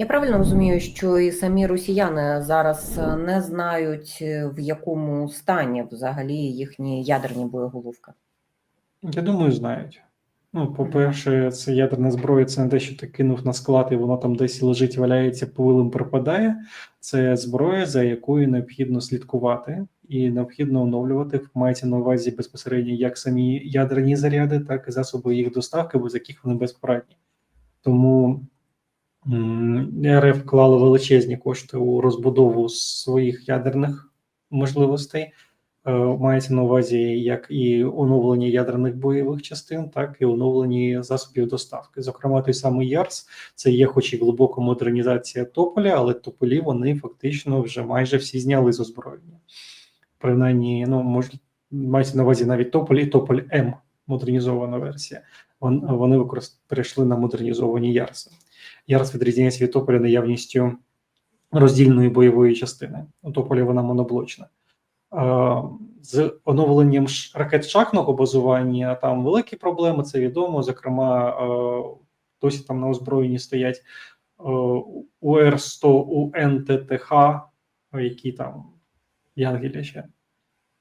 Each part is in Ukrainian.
Я правильно розумію, що і самі росіяни зараз е, не знають, е, в якому стані взагалі їхні ядерні боєголовки? Я думаю, знають. Ну, по-перше, це ядерна зброя, це не те, що ти кинув на склад, і воно там десь лежить, валяється, пилим припадає. Це зброя, за якою необхідно слідкувати і необхідно оновлювати. Мається на увазі безпосередньо як самі ядерні заряди, так і засоби їх доставки, без яких вони безпорадні. Тому РФ вклала величезні кошти у розбудову своїх ядерних можливостей. Е, Мається на увазі як і оновлення ядерних бойових частин, так і оновлені засобів доставки. Зокрема, той самий ЯРС, це є, хоч і глибока модернізація Тополя, але Тополі вони фактично вже майже всі зняли з озброєння. Принаймні, ну може мається на увазі навіть Тополь і Тополь М, модернізована версія. Вони використ... перейшли на модернізовані Ярси. Ярс відрізняється від Тополя наявністю роздільної бойової частини. У Тополі вона моноблочна. З оновленням ракет шахтного базування там великі проблеми, це відомо. Зокрема, досі там на озброєнні стоять е, УР-100 УНТТХ, які там Янгеля ще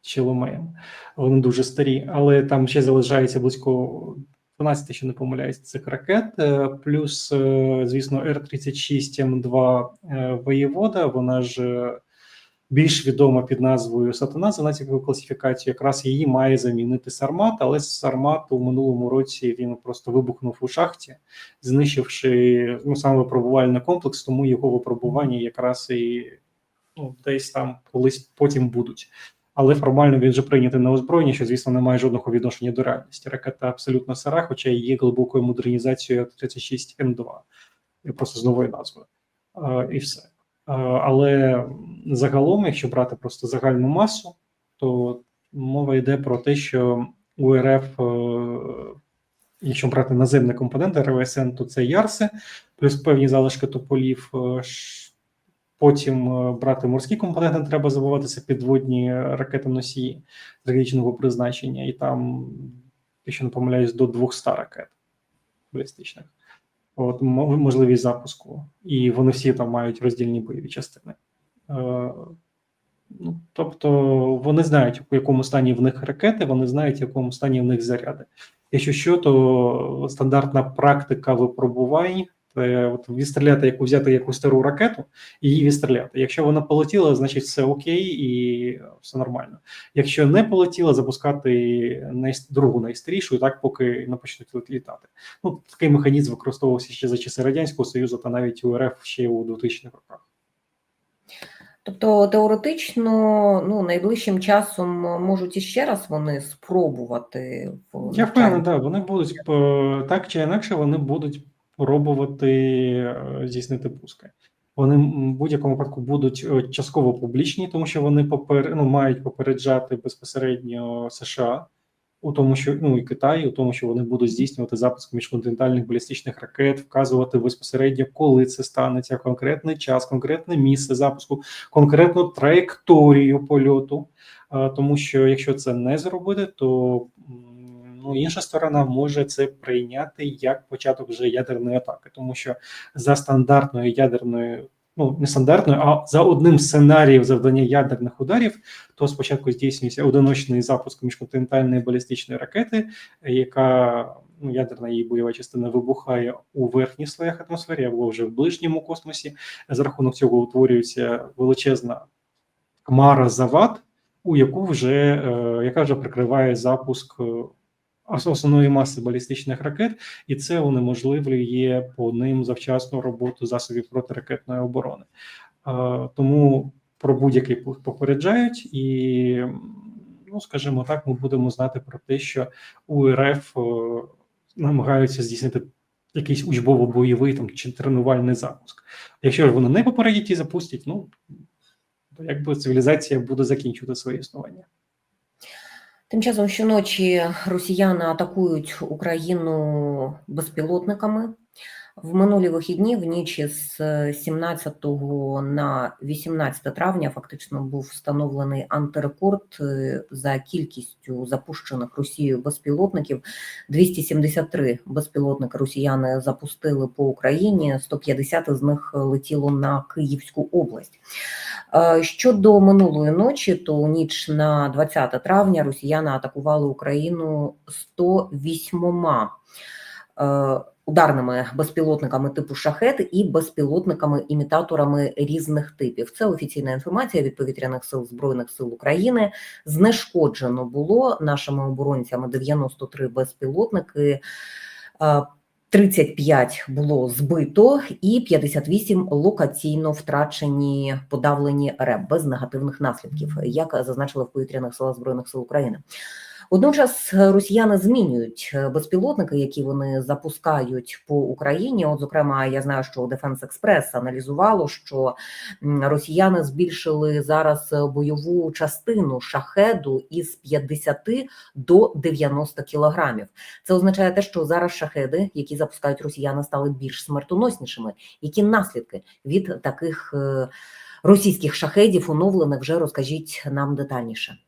чи Ломеєм. Вони дуже старі, але там ще залишається близько 12, що не помиляюсь, цих ракет. Е, Плюс, е, звісно, Р-36М2 е, воєвода, вона ж. більш відома під назвою Сатана за націвкою класифікацію, якраз її має замінити Сармат, але Сармат у минулому році він просто вибухнув у шахті, знищивши ну саме випробувальний комплекс, тому його випробування якраз і ну, десь там колись потім будуть. Але формально він вже прийнятий на озброєння, що, звісно, не має жодного відношення до реальності. Ракета абсолютно сира, хоча є глибокою модернізацією 36 М2, просто з новою назвою. Е, І все. Е, Але загалом, якщо брати просто загальну масу, то мова йде про те, що у РФ, е, якщо брати наземні компоненти РВСН, то це Ярси, плюс певні залишки тополів. Потім е, брати морські компоненти, не треба забувати, це підводні ракети носії стратегічного призначення, і там, якщо не помиляюсь, до 200 ракет балістичних от можливість запуску, і вони всі там мають роздільні бойові частини. Е, ну, тобто вони знають, у якому стані в них ракети, вони знають, в якому стані в них заряди. Якщо що, то стандартна практика випробувань от відстріляти, яку взяти яку стару ракету, і її відстріляти. Якщо вона полетіла, значить все окей і все нормально. Якщо не полетіла, запускати другу найстрішу, і так поки не почнуть літати. Ну, такий механізм використовувався ще за часи Радянського Союзу та навіть у РФ ще у 2000-х роках. Тобто теоретично, ну найближчим часом можуть іще раз вони спробувати Я впевнений, так, вони будуть е, так чи інакше, вони будуть пробувати е, здійснити пуски. Вони в будь-якому випадку будуть е, частково публічні, тому що вони попер... ну, мають попереджати безпосередньо США у тому, що ну і Китай, у тому, що вони будуть здійснювати запуск міжконтинентальних балістичних ракет, вказувати безпосередньо, коли це станеться, конкретний час, конкретне місце запуску, конкретну траєкторію польоту. Е, Тому що якщо це не зробити, то ну інша сторона може це прийняти як початок вже ядерної атаки, тому що за стандартною ядерною. Ну, не стандартною, а за одним з сценаріїв завдання ядерних ударів, то спочатку здійснюється одиночний запуск міжконтинентальної балістичної ракети, яка ну, ядерна її бойова частина вибухає у верхніх слоях атмосфери або вже в ближньому космосі. За рахунок цього утворюється величезна хмара завад, у яку вже е, яка вже прикриває запуск е, основної маси балістичних ракет, і це унеможливлює по ним завчасну роботу засобів протиракетної оборони. Тому про будь-який попереджають, і ну скажімо так, ми будемо знати про те, що у РФ намагаються здійснити якийсь учбово-бойовий там чи тренувальний запуск. Якщо ж вони не попередять і запустять, ну то якби цивілізація буде закінчувати своє існування. Тим часом щоночі росіяни атакують Україну безпілотниками. В минулі вихідні, в ніч з 17 на 18 травня, фактично був встановлений антирекорд е, за кількістю запущених Росією безпілотників. 273 безпілотники росіяни запустили по Україні. 150 з них летіло на Київську область. Е, Щодо минулої ночі, то ніч на 20 травня росіяни атакували Україну 108 е, ударними безпілотниками типу шахет і безпілотниками-імітаторами різних типів. Це офіційна інформація від повітряних сил збройних сил України. Знешкоджено було нашими оборонцями 93 безпілотники. Е, 35 було збито і 58 локаційно втрачені подавлені РЕБ без негативних наслідків, як зазначили в повітряних силах збройних сил України. Водночас росіяни змінюють е, безпілотники, які вони запускають по Україні. От, зокрема, я знаю, що Defense Express аналізувало, що росіяни збільшили зараз е, бойову частину шахеду із 50 до 90 кілограмів. Це означає те, що зараз шахеди, які запускають росіяни, стали більш смертоноснішими. Які наслідки від таких е, російських шахедів оновлених вже розкажіть нам детальніше.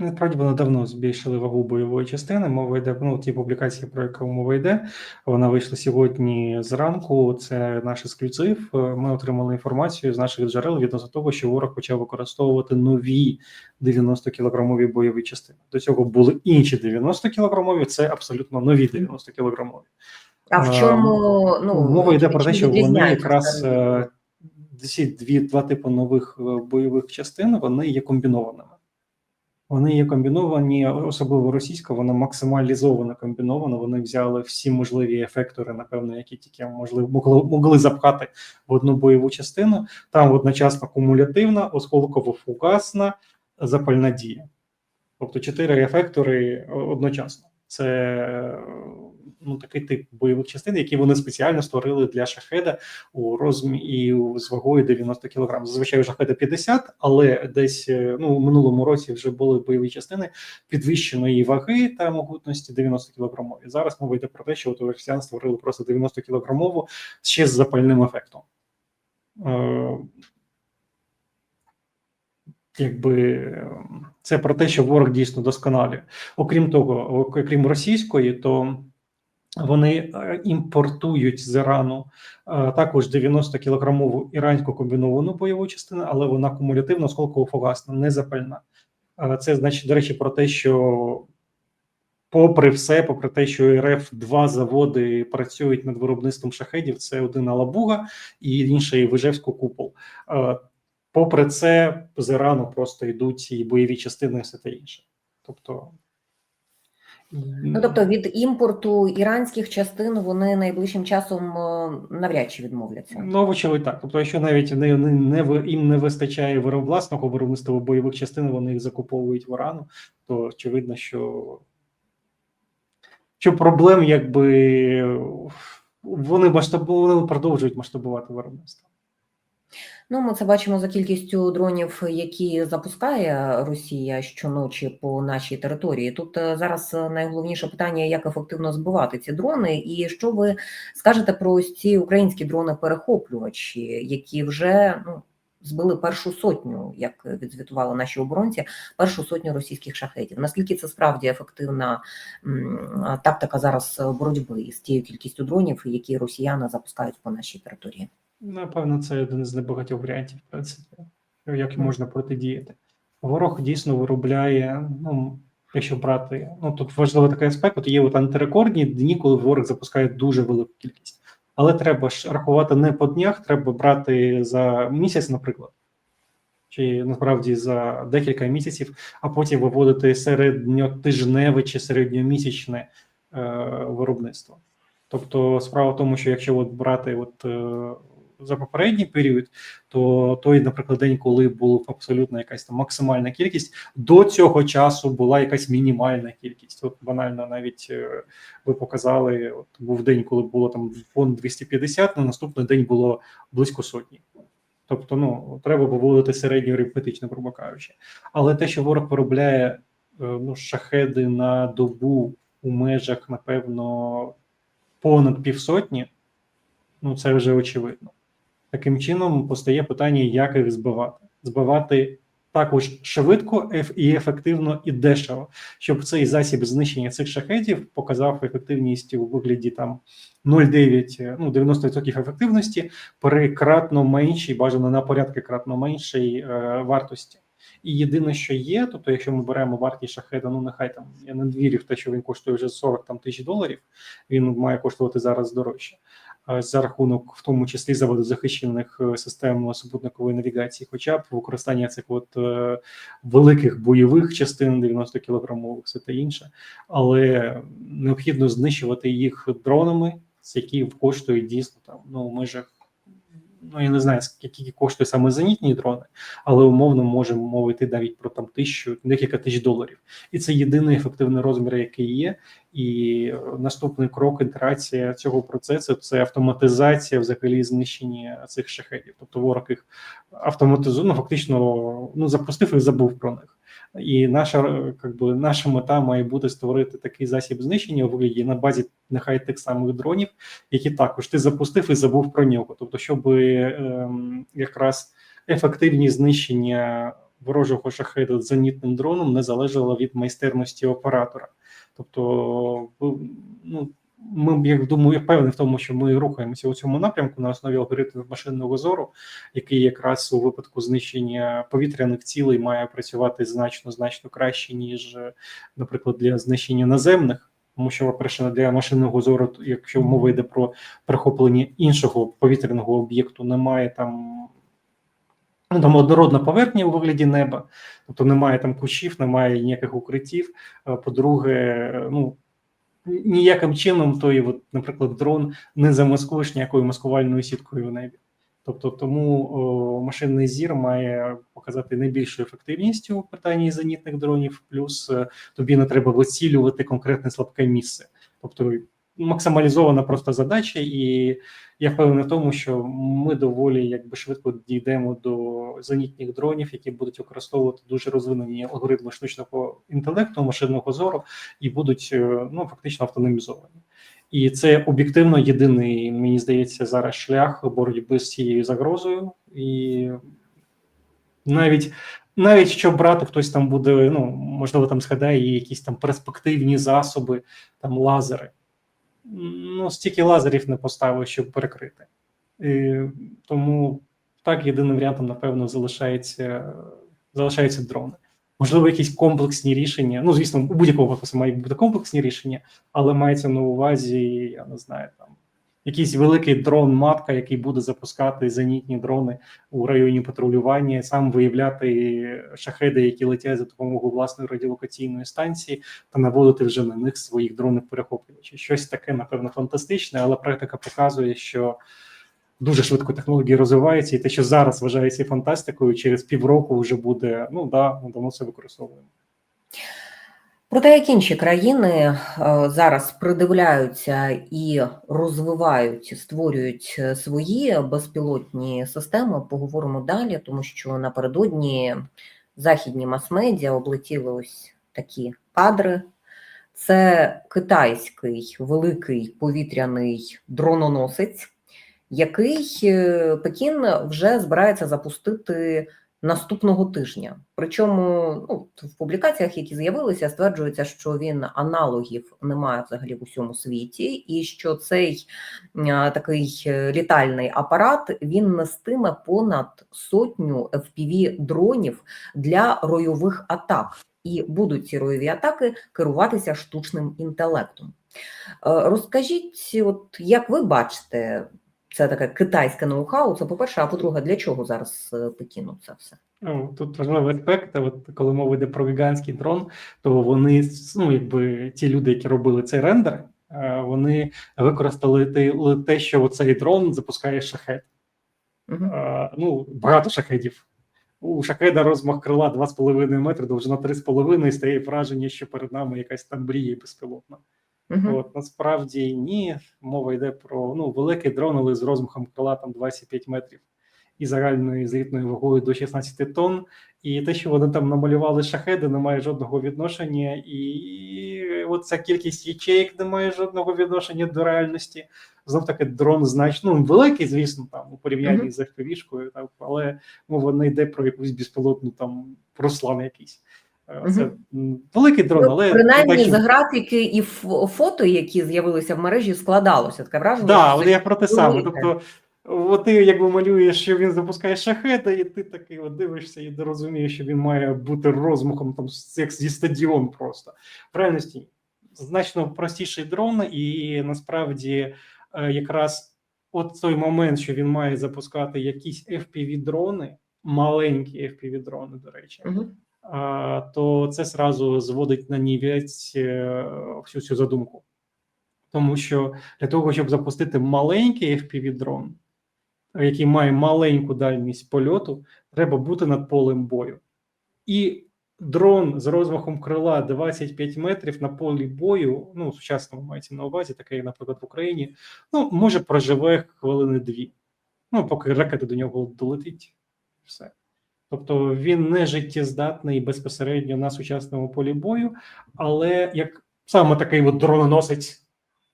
Насправді вони давно збільшили вагу бойової частини. Мова йде ну, ті публікації, про яку мова йде. Вона вийшла сьогодні зранку. Це наш ексклюзив. Е, Ми отримали інформацію з наших джерел відносно того, що ворог почав використовувати нові 90 кілограмові бойові частини. До цього були інші 90 кілограмові. Це абсолютно нові 90 кілограмові. А в чому ну Мова йде про те, що вони якраз е, ці дві два типи нових е, бойових частин вони є комбінованими. Вони є комбіновані, особливо російська, вона максималізовано комбінована. Вони взяли всі можливі ефектори, напевно, які тільки можливо могли, могли запхати в одну бойову частину. Там одночасно кумулятивна, осколково-фугасна, запальна дія. Тобто чотири ефектори одночасно. Це такий тип бойових частин, які вони спеціально створили для шахеда у розмі з вагою 90 кг. Зазвичай шахеда 50, але десь е, ну, у минулому році вже були бойові частини підвищеної ваги та могутності 90 кг. Зараз мова йде про те, що от росіян створили просто 90 кг ще з запальним ефектом. Е, Якби е, це про те, що ворог дійсно досконалює. Окрім того, окрім російської, то вони е, імпортують з Ірану е, також 90 кілограмову іранську комбіновану бойову частину, але вона кумулятивно осколково-фугасна, не запальна. Е, Це значить, до речі, про те, що попри все, попри те, що РФ два заводи працюють над виробництвом шахедів, це один Алабуга і інший Вижевську купол. Попри це, з Ірану просто йдуть і бойові частини, все те інше. Тобто, Ну тобто від імпорту іранських частин вони найближчим часом е, навряд чи відмовляться. Ну, вочевидь так. Тобто, якщо навіть не, не, не їм не вистачає вироб власного виробництва бойових частин, вони їх закуповують в Ірану, то очевидно, що, що проблем, якби вони масштабу, вони продовжують масштабувати виробництво. Ну, ми це бачимо за кількістю дронів, які запускає Росія щоночі по нашій території. Тут е, зараз е, найголовніше питання, як ефективно збивати ці дрони, і що ви скажете про ось ці українські дрони-перехоплювачі, які вже ну. Збили першу сотню, як відзвітували наші оборонці, першу сотню російських шахетів. Наскільки це справді ефективна тактика зараз боротьби із тією кількістю дронів, які росіяни запускають по нашій території? Напевно, це один з небагатьох варіантів, в принципі, як можна протидіяти. Ворог дійсно виробляє, ну, якщо брати, ну тут важливий такий аспект, от є от антирекордні дні, коли ворог запускає дуже велику кількість. Але треба ж рахувати не по днях, треба брати за місяць, наприклад, чи насправді за декілька місяців, а потім виводити середньотижневе чи середньомісячне е, виробництво. Тобто, справа в тому, що якщо от брати от, е, за попередній період, то той, наприклад, день, коли була абсолютно якась там максимальна кількість, до цього часу була якась мінімальна кількість. От банально навіть е, ви показали, от був день, коли було там фонд 250, на наступний день було близько сотні. Тобто, ну треба виводити середньо арифметично, грубо кажучи. Але те, що ворог виробляє е, ну, шахеди на добу у межах, напевно, понад півсотні, Ну це вже очевидно. Таким чином постає питання, як їх збивати. Збивати також швидко, і ефективно і дешево, щоб цей засіб знищення цих шахедів показав ефективність у вигляді там 0,9, е, ну 90% ефективності при кратно меншій, бажано на порядки кратно меншій е, вартості. І єдине, що є, тобто, якщо ми беремо вартість шахеда, ну нехай там я не вірю в те, що він коштує вже 40 там тисяч доларів, він має коштувати зараз дорожче. Е, За рахунок, в тому числі заводозахищених е, систем супутникової навігації, хоча б використання цих от е, великих бойових частин 90 кілограмових, все те інше, але необхідно знищувати їх дронами, які коштують дійсно там ну в межах. Ну, я не знаю, скільки коштує саме зенітні дрони, але умовно можемо мовити навіть про там тисячу, декілька тисяч доларів. І це єдиний ефективний розмір, який є. І наступний крок інтерація цього процесу це автоматизація взагалі знищення цих шахедів. Тобто ворог їх автоматизує, ну фактично ну запустив і забув про них. І наша как би, наша мета має бути створити такий засіб знищення у вигляді на базі нехай тих самих дронів, які також ти запустив і забув про нього. Тобто, щоб ем, якраз ефективність знищення ворожого шахеду зенітним дроном не залежало від майстерності оператора. Тобто, ну ми як думаю, я впевнений в тому, що ми рухаємося у цьому напрямку на основі алгоритмів машинного зору, який якраз у випадку знищення повітряних цілей має працювати значно значно краще, ніж, наприклад, для знищення наземних. Тому що, по-перше, для машинного зору, якщо мова йде про перехоплення іншого повітряного об'єкту, немає там. Ну, там однородна поверхня у вигляді неба, тобто немає там кущів, немає ніяких укриттів. Е, По-друге, ну ніяким чином той, от, наприклад, дрон не замаскуєш ніякою маскувальною сіткою в небі. Тобто, тому о, машинний зір має показати найбільшу ефективність у питанні зенітних дронів, плюс е, тобі не треба вицілювати конкретне слабке місце. Тобто максималізована просто задача, і я впевнений в тому, що ми доволі якби швидко дійдемо до зенітних дронів, які будуть використовувати дуже розвинені алгоритми штучного інтелекту, машинного зору, і будуть е, ну фактично автономізовані. І це об'єктивно єдиний, мені здається, зараз шлях боротьби з цією загрозою, і навіть навіть що брати, хтось там буде, ну можливо, там згадає якісь там перспективні засоби, там лазери. Ну, стільки лазерів не поставив, щоб перекрити. І, тому так, єдиним варіантом, напевно, залишається, залишаються дрони. Можливо, якісь комплексні рішення. Ну, звісно, у будь-якому випадку мають бути комплексні рішення, але мається на увазі, я не знаю, там якийсь великий дрон-матка, який буде запускати зенітні дрони у районі патрулювання, сам виявляти шахеди, які летять за допомогою власної радіолокаційної станції, та наводити вже на них своїх дронів перехоплювачів. Щось таке, напевно, фантастичне, але практика показує, що. Дуже швидко технології розвиваються, і те, що зараз вважається фантастикою, через півроку вже буде. Ну да, давно це використовуємо. Проте як інші країни е, зараз придивляються і розвивають, створюють е, свої безпілотні системи, поговоримо далі, тому що напередодні західні мас-медіа облетіли ось такі кадри. Це китайський великий повітряний дрононосець, який е, Пекін вже збирається запустити наступного тижня. Причому ну, в публікаціях, які з'явилися, стверджується, що він аналогів немає взагалі в усьому світі, і що цей такий е, літальний апарат він нестиме понад сотню fpv дронів для ройових атак. І будуть ці ройові атаки керуватися штучним інтелектом. Е, Розкажіть, от як ви бачите це таке китайське ноу-хау. Це по-перше, а по-друге, для чого зараз е, Пекіну це все? Ну, тут важливий аспект. От коли мова йде про гігантський дрон, то вони ну, якби ті люди, які робили цей рендер, е, вони використали те, що цей дрон запускає шахет. Угу. Ну, багато шахедів. У шахеда розмах крила 2,5 метри, довжина 3,5, і стає враження, що перед нами якась там мрія безпілотна. Угу. От насправді ні, мова йде про ну великий дрон, але з розмахом крила там 25 метрів. і загальною злітною вагою до 16 тонн. І те, що вони там намалювали шахеди, не має жодного відношення, і от ця кількість ячеїк не має жодного відношення до реальності. Знов таки дрон значно ну, великий, звісно, там у порівнянні Мгм. з FPV-шкою, так, але мова не йде про якусь безпілотну там Руслан якийсь. Е, Це м, великий дрон, Ну, але Принаймні, задачі- за графіки і фото, які з'явилися в мережі, складалося таке враження. Да, от це я про те саме. Тобто, от ти якби малюєш, що він запускає шахеди, і ти такий от дивишся і розумієш, що він має бути розмахом там як зі стадіон просто. В реальності значно простіший дрон, і насправді е, якраз от той момент, що він має запускати якісь FPV-дрони, маленькі FPV-дрони, до речі, Мгм. То це зразу зводить на нівець е, всю цю задумку. Тому що для того, щоб запустити маленький FPV-дрон, який має маленьку дальність польоту, треба бути над полем бою. І дрон з розмахом крила 25 метрів на полі бою, ну, сучасному мається на увазі, таке, як, наприклад, в Україні, ну, може проживе хвилини дві. Ну, поки ракета до нього долетить, все. Тобто він не життєздатний безпосередньо на сучасному полі бою, але як саме такий от дрононосець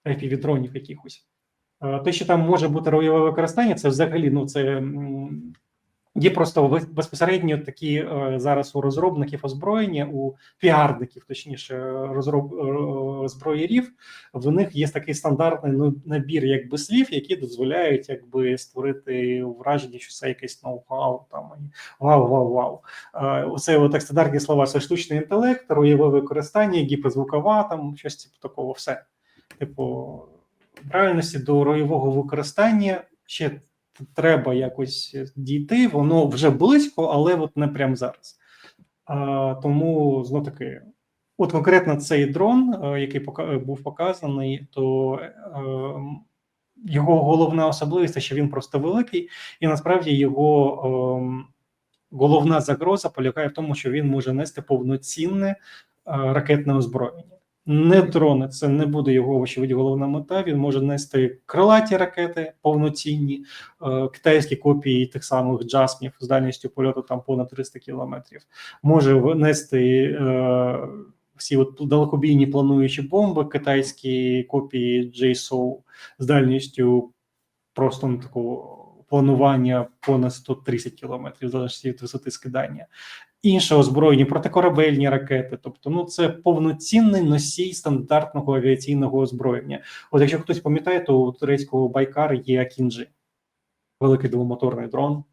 FPV-дронів якихось. Е, Те, що там може бути ройове використання, це взагалі ну це є просто безпосередньо такі е, зараз у розробників озброєння, у піарників, точніше, розроб е, зброєрів. В них є такий стандартний ну, набір якби слів, які дозволяють якби створити враження, що це якесь ноу-хау там і вау, вау, вау. Е, Оце так стандартні слова: це штучний інтелект, ройове використання, гіперзвукова, там щось типу такого, все. Типу, в реальності до ройового використання ще треба якось дійти. Воно вже близько, але от не прямо зараз. А, тому знов таки, от конкретно цей дрон, е, який пока- був показаний, то е, його головна особливість, що він просто великий, і насправді його ем, головна загроза полягає в тому, що він може нести повноцінне е, ракетне озброєння. Не дрони, це не буде його очевидь головна мета. Він може нести крилаті ракети повноцінні, е, китайські копії тих самих джасмів з дальністю польоту там понад 300 кілометрів. Може нести е, всі от далекобійні плануючі бомби, китайські копії JSOW з дальністю просто ну, такого планування понад 130 кілометрів, в залежності від висоти скидання. Інше озброєння, протикорабельні ракети, тобто, ну це повноцінний носій стандартного авіаційного озброєння. От якщо хтось пам'ятає, то у турецького Байкар є Акінджі, великий двомоторний дрон,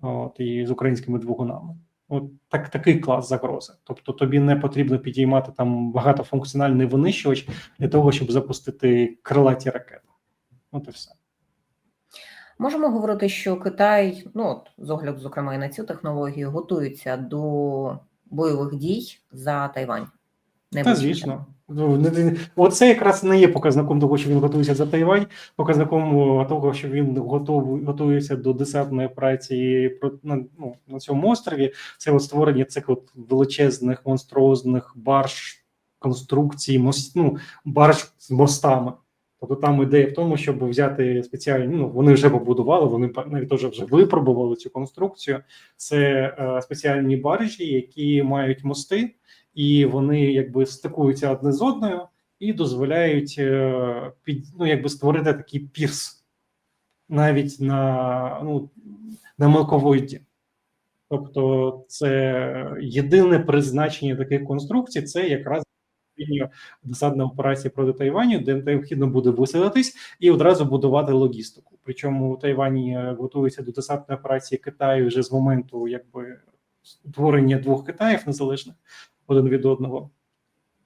от, і з українськими двигунами. От так, такий клас загрози. Тобто тобі не потрібно підіймати там багатофункціональний винищувач для того, щоб запустити крилаті ракети. От і все. Можемо говорити, що Китай, ну от з огляду, зокрема, і на цю технологію, готується до бойових дій за Тайвань. Та звісно. Ну, Оце якраз не є показником того, що він готується за Тайвань, показником того, що він готов, готується до десантної операції про на, ну, на цьому острові. Це от створення цих от величезних монструозних барж, конструкцій, мост, ну, барж з мостами. Тобто там ідея в тому, щоб взяти спеціальні, ну вони вже побудували, вони навіть теж вже випробували цю конструкцію. Це е, спеціальні баржі, які мають мости, і вони якби стикуються одне з одною і дозволяють е, під, ну, якби створити такий пірс навіть на, ну, на мелководді. Тобто, це єдине призначення таких конструкцій це якраз безпосередньо досадна операція проти Тайваню, де необхідно буде виселитись і одразу будувати логістику. Причому Тайвань е, готується до десантної операції Китаю вже з моменту якби створення двох Китаїв незалежних один від одного,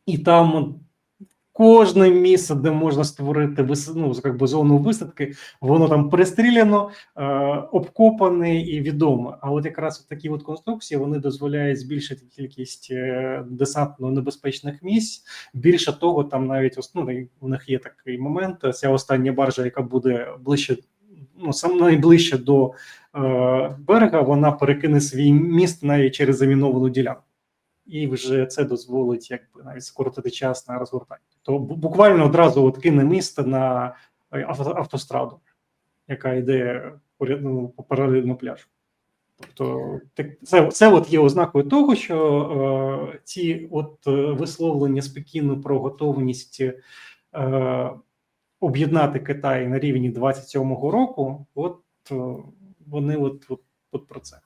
і там кожне місце, де можна створити ну, як би зону висадки, воно там перестріляно, е, обкопане і відоме. А от якраз от такі от конструкції вони дозволяють збільшити кількість е, десантно небезпечних місць. Більше того, там навіть ос- ну, у них є такий момент. Ця остання баржа, яка буде ближче, ну сам найближче до е, берега, вона перекине свій міст навіть через заміновану ділянку. І вже це дозволить якби навіть скоротити час на розгортання. То буквально одразу от кине міст на е, автостраду, яка йде ну, по паралельному пляжу. Тобто, це, це от є ознакою того, що е, ці от е, висловлення спокійно про готовність е, об'єднати Китай на рівні 27-го року, от е, вони от, от, от про це.